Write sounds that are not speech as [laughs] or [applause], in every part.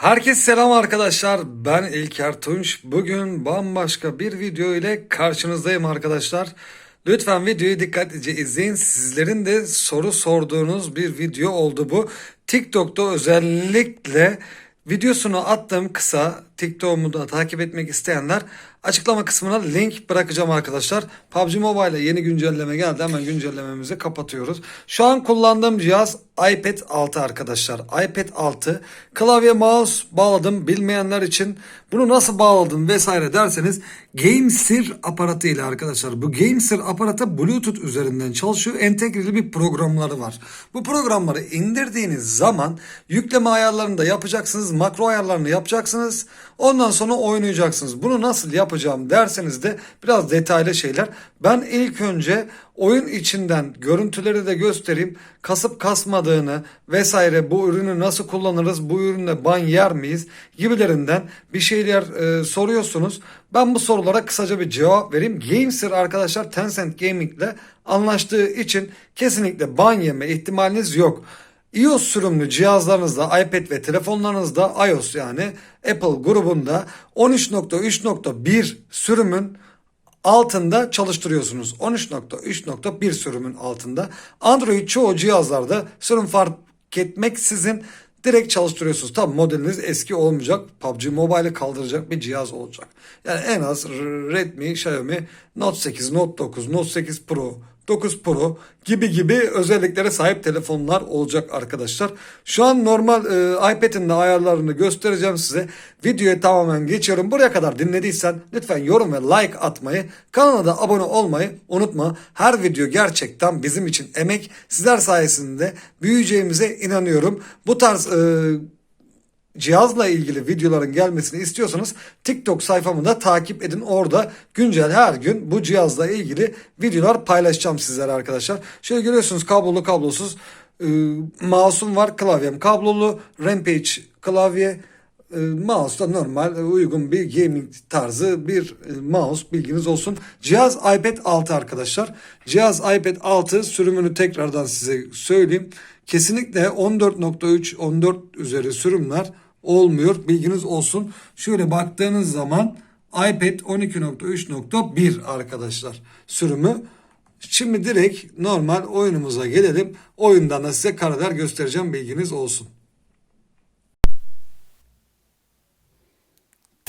Herkese selam arkadaşlar. Ben İlker Tunç. Bugün bambaşka bir video ile karşınızdayım arkadaşlar. Lütfen videoyu dikkatlice izleyin. Sizlerin de soru sorduğunuz bir video oldu bu. TikTok'ta özellikle videosunu attığım kısa TikTok'umu da takip etmek isteyenler açıklama kısmına link bırakacağım arkadaşlar. PUBG Mobile'e yeni güncelleme geldi. Hemen güncellememizi kapatıyoruz. Şu an kullandığım cihaz iPad 6 arkadaşlar. iPad 6 klavye mouse bağladım bilmeyenler için bunu nasıl bağladım vesaire derseniz GameSir aparatıyla arkadaşlar. Bu GameSir aparatı Bluetooth üzerinden çalışıyor. Entegreli bir programları var. Bu programları indirdiğiniz zaman yükleme ayarlarını da yapacaksınız. Makro ayarlarını yapacaksınız. Ondan sonra oynayacaksınız. Bunu nasıl yapacağım derseniz de biraz detaylı şeyler. Ben ilk önce oyun içinden görüntüleri de göstereyim. Kasıp kasmadığını vesaire bu ürünü nasıl kullanırız, bu ürünle ban yer miyiz gibilerinden bir şeyler e, soruyorsunuz. Ben bu sorulara kısaca bir cevap vereyim. GameSir arkadaşlar Tencent Gaming ile anlaştığı için kesinlikle ban yeme ihtimaliniz yok. iOS sürümlü cihazlarınızda, iPad ve telefonlarınızda iOS yani Apple grubunda 13.3.1 sürümün altında çalıştırıyorsunuz. 13.3.1 sürümün altında. Android çoğu cihazlarda sürüm fark etmeksizin direkt çalıştırıyorsunuz. Tabi modeliniz eski olmayacak. PUBG Mobile'ı kaldıracak bir cihaz olacak. Yani en az Redmi, Xiaomi Note 8, Note 9, Note 8 Pro, 9 Pro gibi gibi özelliklere sahip telefonlar olacak arkadaşlar. Şu an normal e, iPad'in de ayarlarını göstereceğim size. Videoyu tamamen geçiyorum. Buraya kadar dinlediysen lütfen yorum ve like atmayı, kanala da abone olmayı unutma. Her video gerçekten bizim için emek. Sizler sayesinde büyüyeceğimize inanıyorum. Bu tarz e, cihazla ilgili videoların gelmesini istiyorsanız TikTok sayfamı da takip edin. Orada güncel her gün bu cihazla ilgili videolar paylaşacağım sizlere arkadaşlar. Şöyle görüyorsunuz kablolu kablosuz e, mouse'um var klavyem kablolu Rampage klavye e, mouse da normal e, uygun bir gaming tarzı bir e, mouse bilginiz olsun. Cihaz iPad 6 arkadaşlar. Cihaz iPad 6 sürümünü tekrardan size söyleyeyim. Kesinlikle 14.3 14 üzeri sürümler olmuyor. Bilginiz olsun. Şöyle baktığınız zaman iPad 12.3.1 arkadaşlar sürümü. Şimdi direkt normal oyunumuza gelelim. Oyundan da size kareler göstereceğim bilginiz olsun.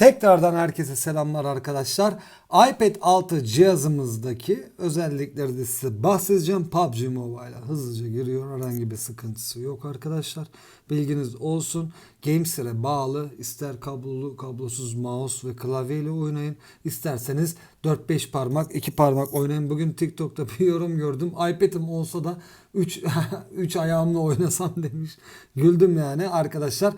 Tekrardan herkese selamlar arkadaşlar. iPad 6 cihazımızdaki özellikleri de size bahsedeceğim. PUBG Mobile'a hızlıca giriyor. Herhangi bir sıkıntısı yok arkadaşlar. Bilginiz olsun. GameSir'e bağlı. ister kablolu, kablosuz mouse ve klavye ile oynayın. İsterseniz 4-5 parmak, 2 parmak oynayın. Bugün TikTok'ta bir yorum gördüm. iPad'im olsa da 3 3 [laughs] ayağımla oynasam demiş. Güldüm yani arkadaşlar.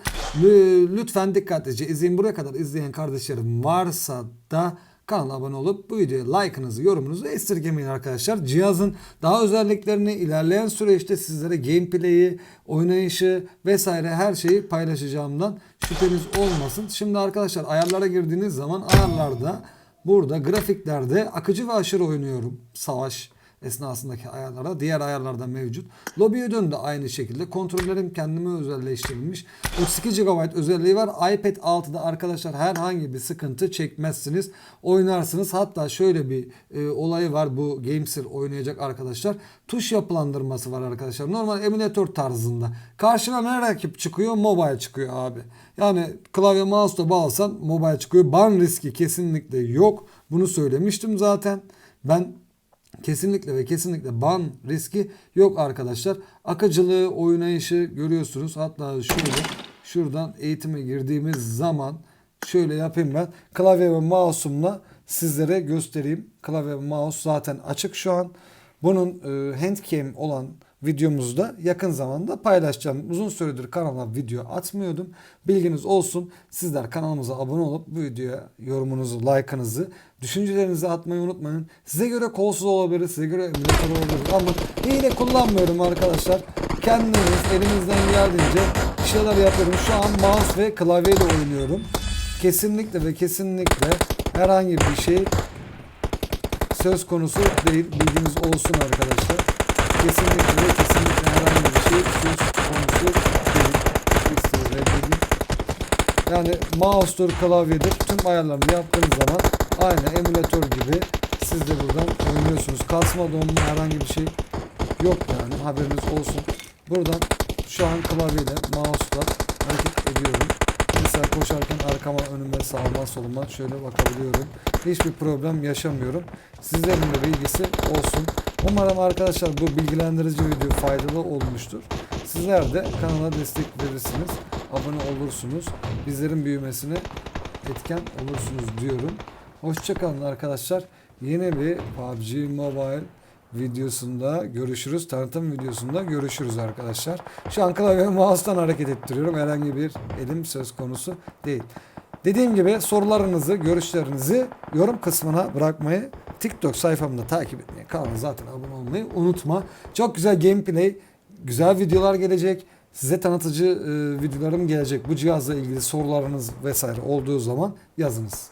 Lütfen dikkatlice izleyin. Buraya kadar izleyen kardeşlerim varsa da kanala abone olup bu videoya like'ınızı, yorumunuzu esirgemeyin arkadaşlar. Cihazın daha özelliklerini ilerleyen süreçte sizlere gameplay'i, oynayışı vesaire her şeyi paylaşacağımdan şüpheniz olmasın. Şimdi arkadaşlar ayarlara girdiğiniz zaman ayarlarda burada grafiklerde akıcı ve aşırı oynuyorum. Savaş esnasındaki ayarlara diğer ayarlarda mevcut. Lobby'ye döndü aynı şekilde. Kontrollerim kendime özelleştirilmiş. 32 GB özelliği var. iPad 6'da arkadaşlar herhangi bir sıkıntı çekmezsiniz. Oynarsınız. Hatta şöyle bir e, olayı var bu Gamesir oynayacak arkadaşlar. Tuş yapılandırması var arkadaşlar. Normal emülatör tarzında. Karşına ne rakip çıkıyor? Mobile çıkıyor abi. Yani klavye mouse'la bağlasan mobile çıkıyor. Ban riski kesinlikle yok. Bunu söylemiştim zaten. Ben Kesinlikle ve kesinlikle ban riski yok arkadaşlar. Akıcılığı, oynayışı görüyorsunuz. Hatta şöyle şuradan eğitime girdiğimiz zaman şöyle yapayım ben. Klavye ve mouse'umla sizlere göstereyim. Klavye ve mouse zaten açık şu an. Bunun e, handcam olan videomuzu da yakın zamanda paylaşacağım. Uzun süredir kanala video atmıyordum. Bilginiz olsun. Sizler kanalımıza abone olup bu videoya yorumunuzu, like'ınızı, düşüncelerinizi atmayı unutmayın. Size göre kolsuz olabilir, size göre emülatör olabilir ama hile kullanmıyorum arkadaşlar. Kendiniz elinizden geldiğince bir şeyler yapıyorum. Şu an mouse ve klavyeyle oynuyorum. Kesinlikle ve kesinlikle herhangi bir şey söz konusu değil. Bilginiz olsun arkadaşlar. Kesinlikle kesinlikle herhangi bir şey söz konusu değil. İstiyor, reddedin. Yani mouse'dur, klavyedir tüm ayarlarını yaptığınız zaman aynı emülatör gibi siz de buradan oynuyorsunuz. Kasma donma herhangi bir şey yok yani haberiniz olsun. Buradan şu an klavyeyle mouse'la hareket ediyorum. Mesela koşarken arkama önüme sağıma soluma şöyle bakabiliyorum. Hiçbir problem yaşamıyorum. Sizlerin de bilgisi olsun. Umarım arkadaşlar bu bilgilendirici video faydalı olmuştur. Sizler de kanala destek verirsiniz. Abone olursunuz. Bizlerin büyümesine etken olursunuz diyorum. Hoşçakalın arkadaşlar. Yeni bir PUBG Mobile videosunda görüşürüz. Tanıtım videosunda görüşürüz arkadaşlar. Şu an klavye mouse'tan hareket ettiriyorum. Herhangi bir elim söz konusu değil. Dediğim gibi sorularınızı, görüşlerinizi yorum kısmına bırakmayı, TikTok sayfamda takip etmeyi, kanala zaten abone olmayı unutma. Çok güzel gameplay, güzel videolar gelecek. Size tanıtıcı e, videolarım gelecek. Bu cihazla ilgili sorularınız vesaire olduğu zaman yazınız.